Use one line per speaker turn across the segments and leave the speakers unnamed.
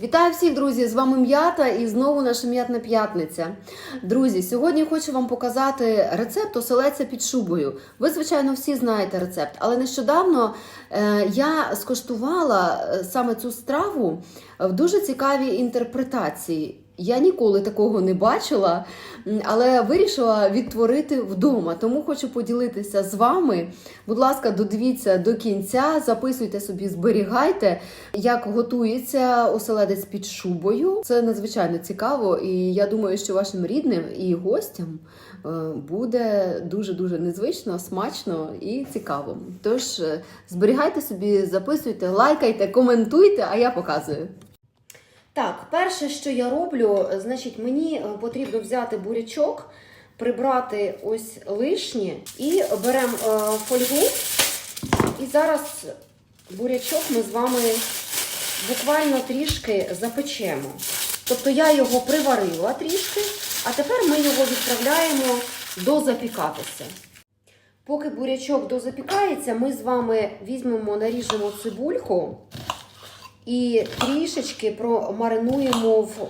Вітаю всіх, друзі! З вами м'ята і знову наша м'ятна п'ятниця. Друзі, сьогодні хочу вам показати рецепт оселеця під шубою. Ви, звичайно, всі знаєте рецепт, але нещодавно е, я скоштувала е, саме цю страву в дуже цікавій інтерпретації. Я ніколи такого не бачила, але вирішила відтворити вдома. Тому хочу поділитися з вами. Будь ласка, додивіться до кінця, записуйте собі, зберігайте, як готується оселедець під шубою. Це надзвичайно цікаво, і я думаю, що вашим рідним і гостям е, буде дуже дуже незвично, смачно і цікаво. Тож е, зберігайте собі, записуйте, лайкайте, коментуйте, а я показую. Так, перше, що я роблю, значить, мені е, потрібно взяти бурячок, прибрати ось лишнє і беремо е, фольгу. І зараз бурячок ми з вами буквально трішки запечемо. Тобто я його приварила трішки, а тепер ми його відправляємо дозапікатися. Поки бурячок дозапікається, ми з вами візьмемо, наріжемо цибульку і трішечки промаринуємо в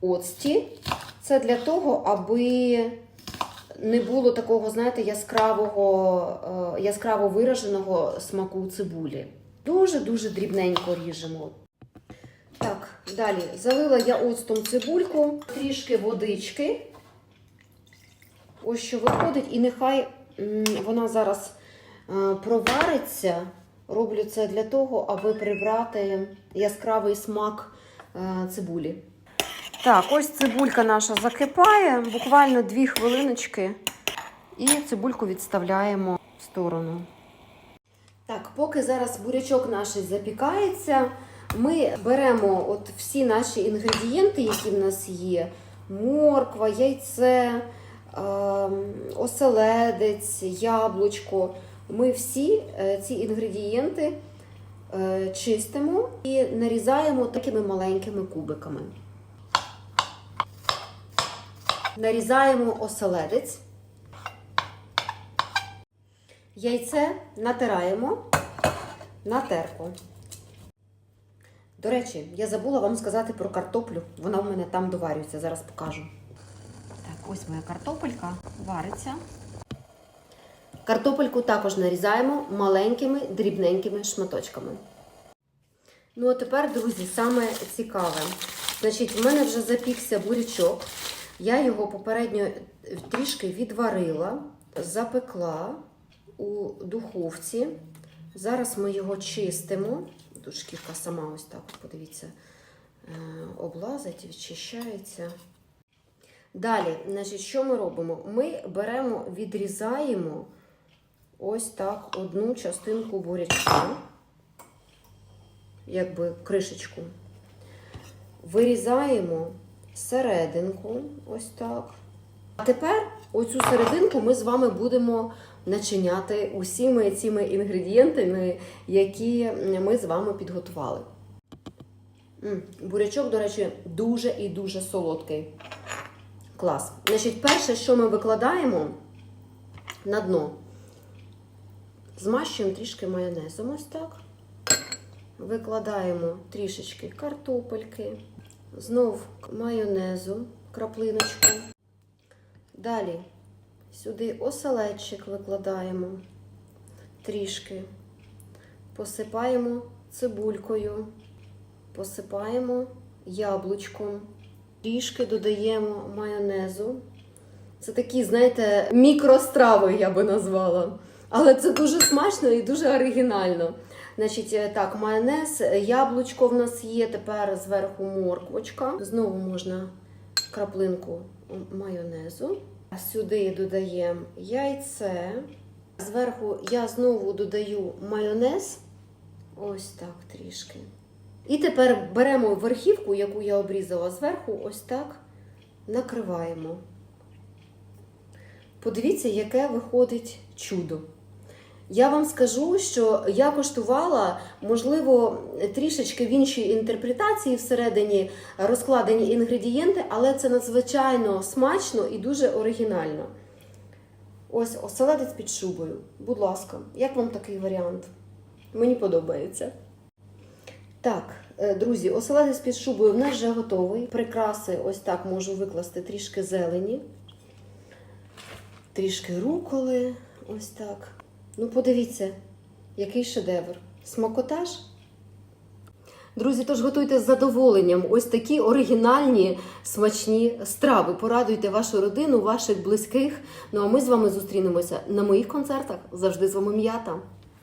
оцті. Це для того, аби не було такого, знаєте, яскравого, е, яскраво вираженого смаку цибулі. Дуже-дуже дрібненько ріжемо. Так, далі залила я оцтом цибульку, трішки водички. Ось що виходить, і нехай вона зараз е, провариться. Роблю це для того, аби прибрати яскравий смак е, цибулі. Так, ось цибулька наша закипає, буквально дві хвилиночки, і цибульку відставляємо в сторону. Так, поки зараз бурячок наш запікається, ми беремо от всі наші інгредієнти, які в нас є: морква, яйце, е, оселедець, яблучко. Ми всі е, ці інгредієнти е, чистимо і нарізаємо такими маленькими кубиками. Нарізаємо оселедець. Яйце натираємо на терку. До речі, я забула вам сказати про картоплю. Вона в мене там доварюється, зараз покажу. Так, ось моя картопелька вариться. Картопельку також нарізаємо маленькими дрібненькими шматочками. Ну, а тепер, друзі, саме цікаве. Значить, в мене вже запікся бурячок. Я його попередньо трішки відварила, запекла у духовці. Зараз ми його чистимо. Тут шкірка сама ось так, подивіться, е, облазить, відчищається. Далі, значить, що ми робимо? Ми беремо, відрізаємо ось так одну частинку бурячка, якби кришечку. Вирізаємо серединку, ось так. А тепер оцю серединку ми з вами будемо начиняти усіми цими інгредієнтами, які ми з вами підготували. Бурячок, до речі, дуже і дуже солодкий. Клас. Значить, перше, що ми викладаємо на дно, змащуємо трішки майонезом, ось так. Викладаємо трішечки картопельки, знов майонезу, краплиночку. Далі сюди оселедчик викладаємо трішки, посипаємо цибулькою, посипаємо яблучком, трішки додаємо майонезу. Це такі, знаєте, мікрострави, я би назвала. Але це дуже смачно і дуже оригінально. Значить, е, так, майонез, яблучко в нас є, тепер зверху морквочка. Знову можна краплинку майонезу. А Сюди додаємо яйце. Зверху я знову додаю майонез. Ось так трішки. І тепер беремо верхівку, яку я обрізала зверху, ось так накриваємо. Подивіться, яке виходить чудо. Я вам скажу, що я коштувала, можливо, трішечки в іншій інтерпретації всередині розкладені інгредієнти, але це надзвичайно смачно і дуже оригінально. Ось оселедець під шубою. Будь ласка, як вам такий варіант? Мені подобається. Так, Е, Друзі, оселедець під шубою в нас вже готовий. Прикраси ось так можу викласти трішки зелені, трішки руколи. Ось так. Ну, подивіться, який шедевр. Смакотаж. Друзі, тож готуйте з задоволенням ось такі оригінальні смачні страви. Порадуйте вашу родину, ваших близьких. Ну а ми з вами зустрінемося на моїх концертах. Завжди з вами м'ята.